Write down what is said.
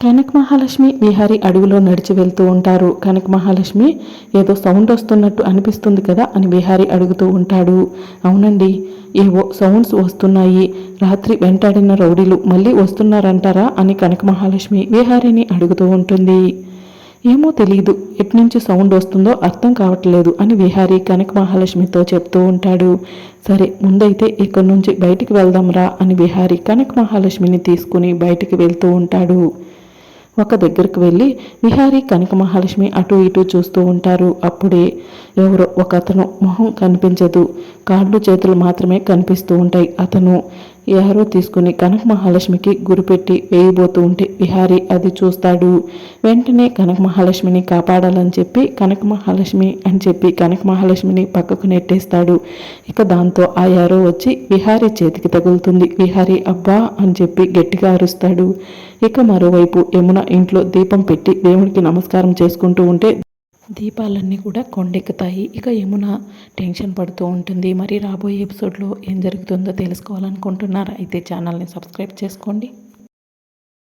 కనక మహాలక్ష్మి విహారి అడవిలో నడిచి వెళ్తూ ఉంటారు. కనక మహాలక్ష్మి ఏదో సౌండ్ వస్తున్నట్టు అనిపిస్తుంది కదా అని విహారి అడుగుతూ ఉంటాడు. అవునండి ఏవో సౌండ్స్ వస్తున్నాయి. రాత్రి వెంటాడిన రౌడీలు మళ్ళీ వస్తున్నారంటారా అని కనక మహాలక్ష్మి విహారిని అడుగుతూ ఉంటుంది. ఏమో తెలియదు ఎట్నుంచి సౌండ్ వస్తుందో అర్థం కావట్లేదు అని విహారీ కనక మహాలక్ష్మితో చెప్తూ ఉంటాడు. సరే ముందైతే ఇక్కడి నుంచి బయటికి వెళ్దాంరా అని విహారీ కనక మహాలక్ష్మిని తీసుకుని బయటికి వెళ్తూ ఉంటాడు. ఒక దగ్గరకు వెళ్ళి విహారీ కనక మహాలక్ష్మి అటు ఇటు చూస్తూ ఉంటారు. అప్పుడే ఎవరో ఒక అతను మొహం కనిపించదు. కాళ్ళు చేతులు మాత్రమే కనిపిస్తూ ఉంటాయి. అతను ఎహరో తీసుకుని కనక మహాలక్ష్మికి గురిపెట్టి వేయబోతూ ఉంటే విహారీ అది చూస్తాడు. వెంటనే కనక మహాలక్ష్మిని కాపాడాలని చెప్పి కనక మహాలక్ష్మి అని చెప్పి కనక మహాలక్ష్మిని పక్కకు నెట్టేస్తాడు. ఇక దాంతో ఆ యారో వచ్చి విహారీ చేతికి తగులుతుంది. విహారీ అబ్బా అని చెప్పి గట్టిగా అరుస్తాడు. ఇక మరోవైపు యమున ఇంట్లో దీపం పెట్టి దేవుడికి నమస్కారం చేసుకుంటూ ఉంటే దీపాలన్నీ కూడా కొండెక్కుతాయి. ఇక యమున టెన్షన్ పడుతూ ఉంటుంది. మరి రాబోయే ఎపిసోడ్లో ఏం జరుగుతుందో తెలుసుకోవాలనుకుంటున్నారా? అయితే ఛానల్ని సబ్స్క్రైబ్ చేసుకోండి.